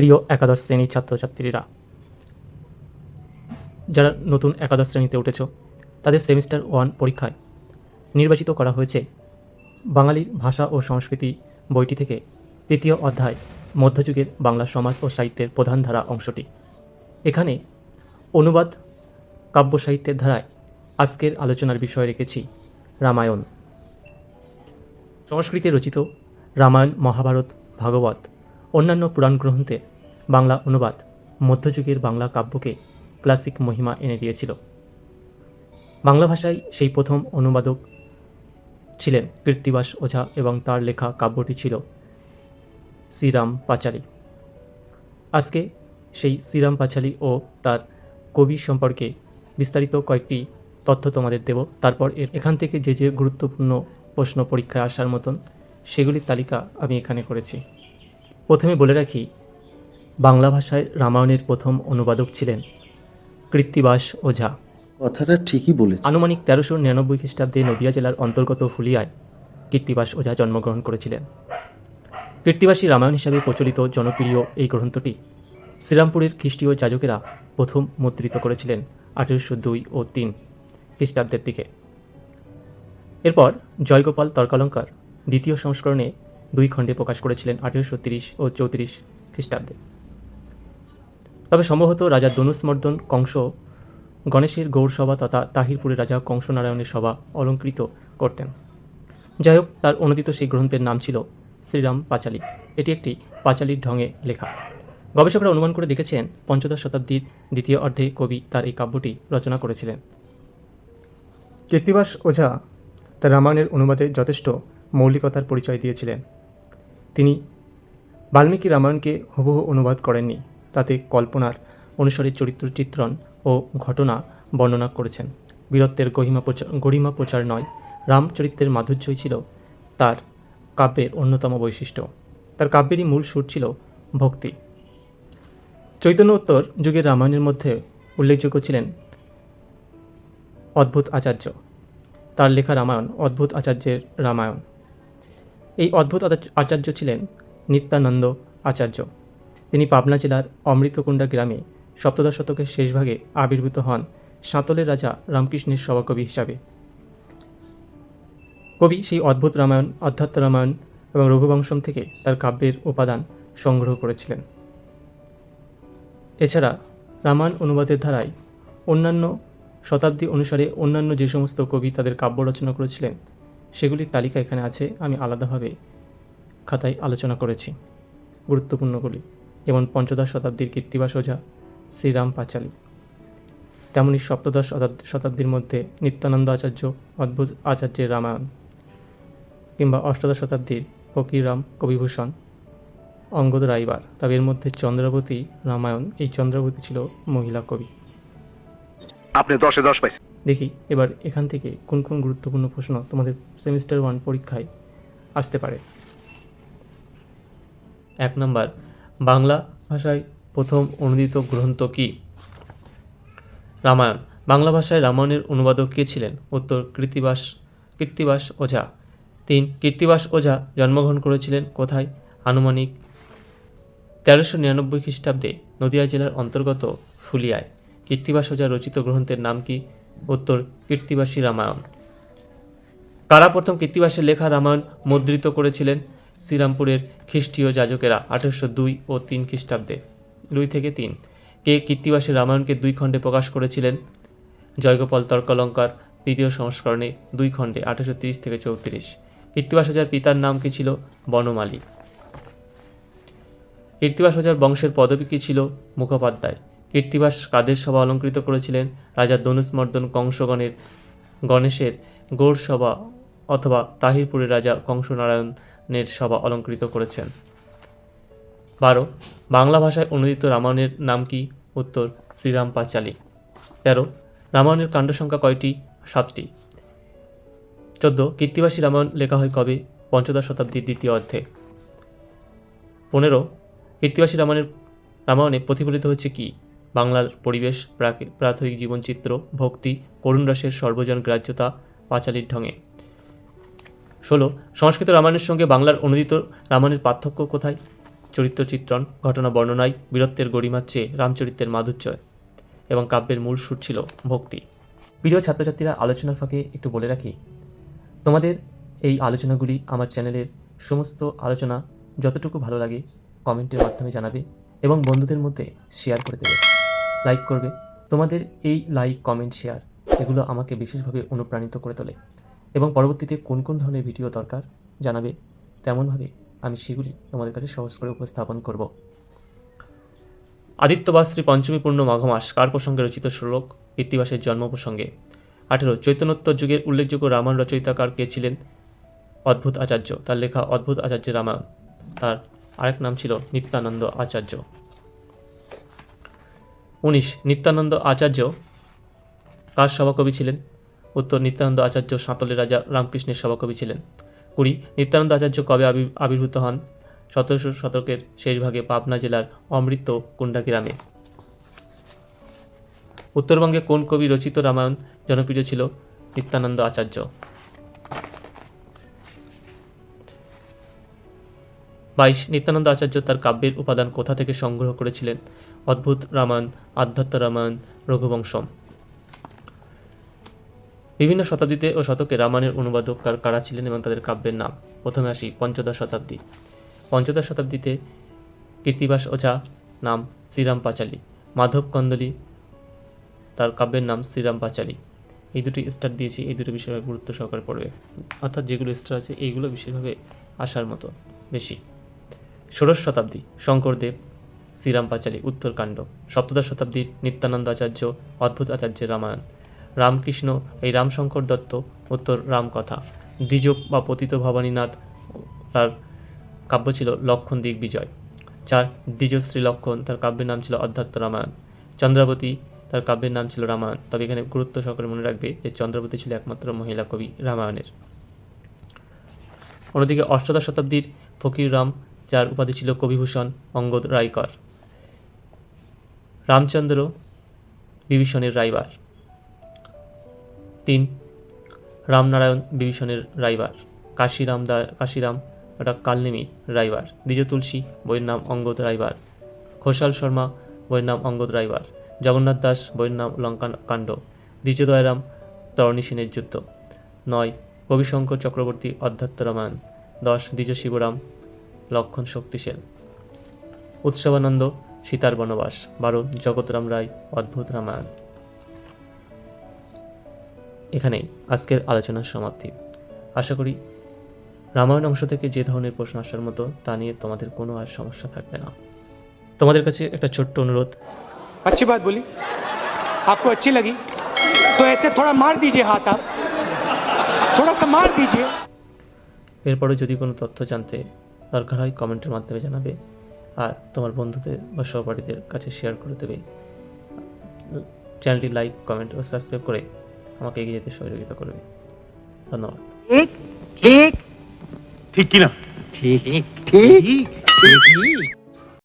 প্রিয় একাদশ শ্রেণির ছাত্রছাত্রীরা, যারা নতুন একাদশ শ্রেণীতে উঠেছ, তাদের সেমিস্টার ওয়ান পরীক্ষায় নির্বাচিত করা হয়েছে বাঙালির ভাষা ও সংস্কৃতি বইটি থেকে তৃতীয় অধ্যায়, মধ্যযুগের বাংলা সমাজ ও সাহিত্যের প্রধান ধারা অংশটি। এখানে অনুবাদ কাব্য সাহিত্যের ধারায় আজকের আলোচনার বিষয় রেখেছি রামায়ণ। সংস্কৃতে রচিত রামায়ণ, মহাভারত, ভাগবত, অন্যান্য পুরাণ গ্রন্থের বাংলা অনুবাদ, মধ্যযুগের বাংলা কাব্যকে ক্লাসিক মহিমা এনে দিয়েছিল। বাংলা ভাষায় সেই প্রথম অনুবাদক ছিলেন কৃত্তিবাস ওঝা এবং তার লেখা কাব্যটি ছিল শ্রীরাম পাঁচালী। আজকে সেই শ্রীরাম পাঁচালী ও তার কবি সম্পর্কে বিস্তারিত কয়েকটি তথ্য তোমাদের দেব। তারপর এর এখান থেকে যে যে গুরুত্বপূর্ণ প্রশ্ন পরীক্ষায় আসার মতন সেগুলির তালিকা আমি এখানে করেছি। প্রথমে বলে রাখি বাংলা ভাষায় রামায়ণের প্রথম অনুবাদক ছিলেন কৃত্তিবাস ওঝা। কথাটা ঠিকই বলেছে। আনুমানিক তেরোশো নিরানব্বই খ্রিস্টাব্দে নদিয়া জেলার অন্তর্গত ফুলিয়ায় কীর্তিবাস ওঝা জন্মগ্রহণ করেছিলেন। কীর্তিবাসী রামায়ণ হিসাবে প্রচলিত জনপ্রিয় এই গ্রন্থটি শ্রীরামপুরের খ্রিস্টীয় যাজকেরা প্রথম মুদ্রিত করেছিলেন আঠেরোশো দুই ও তিন খ্রিস্টাব্দের দিকে। এরপর জয়গোপাল তর্কালঙ্কার দ্বিতীয় সংস্করণে দুই খণ্ডে প্রকাশ করেছিলেন আঠেরোশো তিরিশ ও চৌত্রিশ খ্রিস্টাব্দে। তবে সম্ভবত রাজা ধনুষ্মর্দন কংস, গণেশের গৌরসভা তথা তাহিরপুরের রাজা কংসনারায়ণের সভা অলঙ্কৃত করতেন। যাই হোক তার অনুদিত সেই গ্রন্থের নাম ছিল শ্রীরাম পাঁচালী। এটি একটি পাঁচালীর ঢঙে লেখা। গবেষকরা অনুমান করে দেখেছেন, পঞ্চদশ শতাব্দীর দ্বিতীয় অর্ধে কবি তার এই কাব্যটি রচনা করেছিলেন। কীর্তিবাস ওঝা তার রামায়ণের অনুবাদে যথেষ্ট মৌলিকতার পরিচয় দিয়েছিলেন। তিনি বাল্মীকি রামায়ণকে হুবহু অনুবাদ করেননি। তাতে কল্পনার অনুসারে চরিত্র চিত্রণ ও ঘটনা বর্ণনা করেছেন। বীরত্বের গহিমা প্রচার গরিমা প্রচার নয় রামচরিত্রের মাধুর্যই ছিল তার কাব্যের অন্যতম বৈশিষ্ট্য। তার কাব্যেরই মূল সুর ছিল ভক্তি। চৈতন্যোত্তর যুগের রামায়ণের মধ্যে উল্লেখযোগ্য ছিলেন অদ্ভুত আচার্য। তার লেখা রামায়ণ, অদ্ভুত আচার্যের রামায়ণ। এই অদ্ভুত আচার্য- আচার্য ছিলেন নিত্যানন্দ আচার্য। তিনি পাবনা জেলার অমৃতকুণ্ডা গ্রামে সপ্তদশ শতকের শেষভাগে আবির্ভূত হন সাঁতলের রাজা রামকৃষ্ণের সভাকবি হিসাবে। কবি সেই অদ্ভুত রামায়ণ, অধ্যাত্ম রামায়ণ এবং রঘুবংশম থেকে তার কাব্যের উপাদান সংগ্রহ করেছিলেন। এছাড়া রামায়ণ অনুবাদের ধারায় অন্যান্য শতাব্দী অনুসারে অন্যান্য যে সমস্ত কবি তাদের কাব্য রচনা করেছিলেন, সেগুলির তালিকা এখানে আছে, আমি আলাদাভাবে খাতায় আলোচনা করেছি। গুরুত্বপূর্ণগুলি যেমন পঞ্চদশ শতাব্দীর কীর্তিবাস ওঝা শ্রীরাম পাঁচালী। তেমনি সপ্তদশ শতাব্দীর মধ্যে নিত্যানন্দ আচার্য অদ্ভুত আচার্যের রামায়ণ কিংবা অষ্টাদশ শতাব্দীর ফকিররাম কবিভূষণ অঙ্গদ রাইবার। তবে এর মধ্যে চন্দ্রাবতী রামায়ণ এই চন্দ্রাবতী ছিল মহিলা কবি। আপনি দশে দশ পাইছেন। দেখি এবার এখান থেকে কোন কোন গুরুত্বপূর্ণ প্রশ্ন তোমাদের সেমিস্টার ওয়ান পরীক্ষায় আসতে পারে। এক নম্বর বাংলা ভাষায় প্রথম অনুদিত গ্রন্থ কি? রামায়ণ। বাংলা ভাষায় রামায়ণের অনুবাদক কে ছিলেন? উত্তর কৃত্তিবাস কীর্তিবাস ওঝা। তিন, কীর্তিবাস ওঝা জন্মগ্রহণ করেছিলেন কোথায়? আনুমানিক তেরোশো নিরানব্বই খ্রিস্টাব্দে নদিয়া জেলার অন্তর্গত ফুলিয়ায়। কীর্তিবাস ওঝা রচিত গ্রন্থের নাম কি? উত্তর, কীর্তিবাসী রামায়ণ। কারা প্রথম কীর্তিবাসের লেখা রামায়ণ মুদ্রিত করেছিলেন? শ্রীরামপুরের খ্রিস্টীয় যাজকেরা আঠেরোশো দুই ও তিন খ্রিস্টাব্দে। দুই থেকে তিন। কে কীর্তিবাসী রামায়ণকে দুই খণ্ডে প্রকাশ করেছিলেন? জয়গোপাল তর্কলঙ্কার দ্বিতীয় সংস্করণে দুই খণ্ডে আঠেরোশো তিরিশ থেকে চৌত্রিশ। কীর্তিবাস ওঝার পিতার নাম কি ছিল? বনমালী। কীর্তিবাস ওঝার বংশের পদবী কী ছিল? মুখোপাধ্যায়। কীর্তিবাস কাদের সভা অলঙ্কৃত করেছিলেন? রাজা ধনুষ্মর্দন কংসগণের গণেশের গৌর সভা অথবা তাহিরপুরের রাজা কংসনারায়ণের সভা অলঙ্কৃত করেছেন। বারো, বাংলা ভাষায় অনুদিত রামায়ণের নাম কি? উত্তর শ্রীরাম পাঁচালী তেরো, রামায়ণের কাণ্ড সংখ্যা কয়টি? সাতটি। চোদ্দ, কীর্তিবাসী রামায়ণ লেখা হয় কবে? পঞ্চদশ শতাব্দীর দ্বিতীয় অর্ধে। পনেরো, কীর্তিবাসী রামায়ণের, রামায়ণে প্রতিফলিত হচ্ছে কি? বাংলার পরিবেশ প্রাথমিক জীবনচিত্র, ভক্তি করুণ রসের সর্বজন গ্রাহ্যতা, পাঁচালির ঢঙে। ষোলো, সংস্কৃত রামায়ণের সঙ্গে বাংলার অনুদিত রামায়ণের পার্থক্য কোথায়? চরিত্র চিত্রণ ঘটনা বর্ণনায় বীরত্বের গরিমার চেয়ে রামচরিত্রের মাধুর্য এবং কাব্যের মূল সুর ছিল ভক্তি। প্রিয় ছাত্রছাত্রীরা, আলোচনার ফাঁকে একটু বলে রাখি, তোমাদের এই আলোচনাগুলি আমার চ্যানেলের সমস্ত আলোচনা যতটুকু ভালো লাগে কমেন্টের মাধ্যমে জানাবে এবং বন্ধুদের মধ্যে শেয়ার করে দেবে। লাইক করবে। তোমাদের এই লাইক, কমেন্ট, শেয়ার এগুলো আমাকে বিশেষভাবে অনুপ্রাণিত করে তোলে। এবং পরবর্তীতে কোন কোন ধরনের ভিডিও দরকার জানাবে, তেমনভাবে আমি সেগুলি তোমাদের কাছে সহজ করে উপস্থাপন করব। আদিত্যবাস শ্রী পঞ্চমী পূর্ণ মাঘ মাস কার প্রসঙ্গে রচিত শ্লোক? কীর্তিবাসের জন্ম প্রসঙ্গে। আঠেরো, চৈতন্যোত্তর যুগের উল্লেখযোগ্য রামায়ণ রচয়িতাকার কে ছিলেন? অদ্ভুত আচার্য। তার লেখা অদ্ভুত আচার্যের রামায়ণ। তার আরেক নাম ছিল নিত্যানন্দ আচার্য। উনিশ, নিত্যানন্দ আচার্য কার সভাকবি ছিলেন? উত্তর নিত্যানন্দ আচার্য সাঁতলের রাজা রামকৃষ্ণের সভাকবি ছিলেন। কুড়ি, নিত্যানন্দ আচার্য কবে আবি- আবির্ভূত হন? সতেরোশো শতকের শেষ ভাগে পাবনা জেলার অমৃত কুণ্ডা গ্রামে। উত্তরবঙ্গে কোন কবি রচিত রামায়ণ জনপ্রিয় ছিল? নিত্যানন্দ আচার্য। বাইশ, নিত্যানন্দ আচার্য তার কাব্যের উপাদান কোথা থেকে সংগ্রহ করেছিলেন? অদ্ভুত রামায়ণ, আধ্যাত্ম রামায়ণ, রঘুবংশম। বিভিন্ন শতাব্দীতে ও শতকে রামায়ণের অনুবাদক কার- ছিলেন এবং তাদের কাব্যের নাম? প্রথমে আসি পঞ্চদশ শতাব্দী। পঞ্চদশ শতাব্দীতে কীর্তিবাস ওঝা নাম শ্রীরাম পাঁচালী, মাধব কন্দলি, তার কাব্যের নাম শ্রীরাম পাঁচালী। এই দুটি স্টার দিয়েছি, এই দুটো বিষয়ে গুরুত্ব সহকারে পড়বে। অর্থাৎ যেগুলো স্টার আছে, এইগুলো বিশেষভাবে আসার মতো বেশি। ষোড়শ শতাব্দী, শঙ্করদেব, শ্রীরাম পাঁচালী, উত্তরকাণ্ড। সপ্তদশ শতাব্দীর নিত্যানন্দ আচার্য, অদ্ভুত আচার্যের রামায়ণ। রামকৃষ্ণ, এই রামশঙ্কর দত্ত উত্তর রামকথা। দ্বিজ বা পতিত ভবানীনাথ তার কাব্য ছিল লক্ষণ দিগ্বিজয় চার, দ্বিজশ্রী লক্ষণ, তার কাব্যের নাম ছিল অধ্যাত্ম রামায়ণ। চন্দ্রাবতী, তার কাব্যের নাম ছিল রামায়ণ। তবে এখানে গুরুত্ব সহকারে মনে রাখবে যে চন্দ্রাবতী ছিল একমাত্র মহিলা কবি রামায়ণের। অন্যদিকে অষ্টাদশ শতাব্দীর ফকির রাম, যার উপাধি ছিল কবিভূষণ অঙ্গদ রায়কর। রামচন্দ্র বিভীষণের রাইবার তিন। রামনারায়ণ বিভীষণের রাইবার। কাশিরাম দা কাশিরাম এটা কালনেমি রাইবার। দ্বিজ তুলসী বইয়ের নাম অঙ্গদ রাইবার। ঘোষাল শর্মা বইয়ের নাম অঙ্গদ রাইবার। জগন্নাথ দাস বইয়ের নাম লঙ্কা কাণ্ড দ্বিজদয়রাম তরণী সেনের যুদ্ধ। নয়, কবিশঙ্কর চক্রবর্তী অধ্যাত্ম রামায়ণ। দশ, দ্বিজ শিবরাম, লক্ষণ শক্তিশীল। উৎসবানন্দ, সীতার বনবাস। বারো, জগৎরাম রায়, অদ্ভুত রামায়ণ। এখানেই আজকের আলোচনার সমাপ্তি আশা করি রামায়ণ অংশ থেকে যে ধরনের প্রশ্ন আসার মতো তা নিয়ে তোমাদের কোনো আর সমস্যা থাকবে না তোমাদের কাছে একটা ছোট্ট অনুরোধ अच्छी बात बोली आपको अच्छी लगी तो ऐसे थोड़ा मार दीजिए हाथ आप थोड़ा सा मार दीजिए এরপরে যদি কোনো তথ্য জানতে দরকার হয় কমেন্টের মাধ্যমে জানাবে আর তোমার বন্ধুদের বা সহপাঠীদের কাছে শেয়ার করে দেবে চ্যানেলটি লাইক কমেন্ট ও সাবস্ক্রাইব করে আমাকে এগিয়ে যেতে সহযোগিতা করবে। ধন্যবাদ। ঠিক ঠিক ঠিক কিনা? ঠিক ঠিক ঠিক